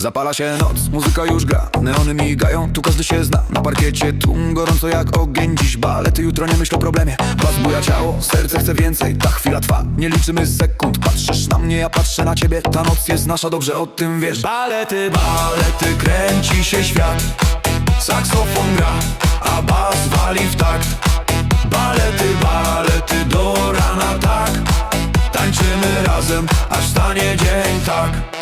Zapala się noc, muzyka już gra Neony migają, tu każdy się zna. Na parkiecie tłum gorąco jak ogień Dziś balety, jutro nie myśl o problemie. Bas buja ciało, serce chce więcej Ta chwila trwa, nie liczymy sekund Patrzysz na mnie, ja patrzę na ciebie. Ta noc jest nasza, dobrze o tym wiesz. Balety, balety, kręci się świat. Saksofon gra, a bas wali w takt. Balety, balety, do rana tak. Tańczymy razem, aż stanie dzień tak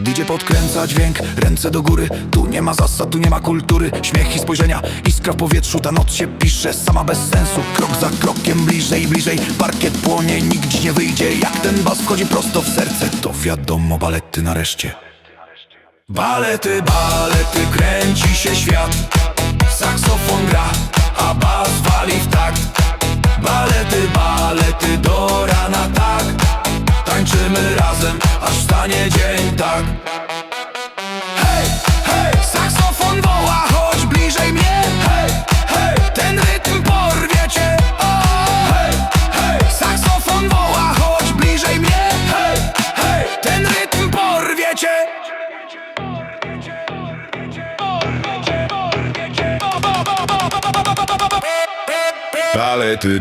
DJ podkręca dźwięk, ręce do góry. Tu nie ma zasad, tu nie ma kultury. Śmiech i spojrzenia, iskra w powietrzu. Ta noc się pisze, sama bez sensu. Krok za krokiem, bliżej, bliżej. Parkiet płonie, nikt nie wyjdzie. Jak ten bas wchodzi prosto w serce To wiadomo, balety nareszcie. Balety, balety, kręci się świat Aż stanie dzień tak? Hej, hej, saksofon woła, chodź bliżej mnie. Hej, hej, ten rytm porwie cię o! Hej, hej, saksofon woła, chodź bliżej mnie. Hej, hej, ten rytm porwie cię Balety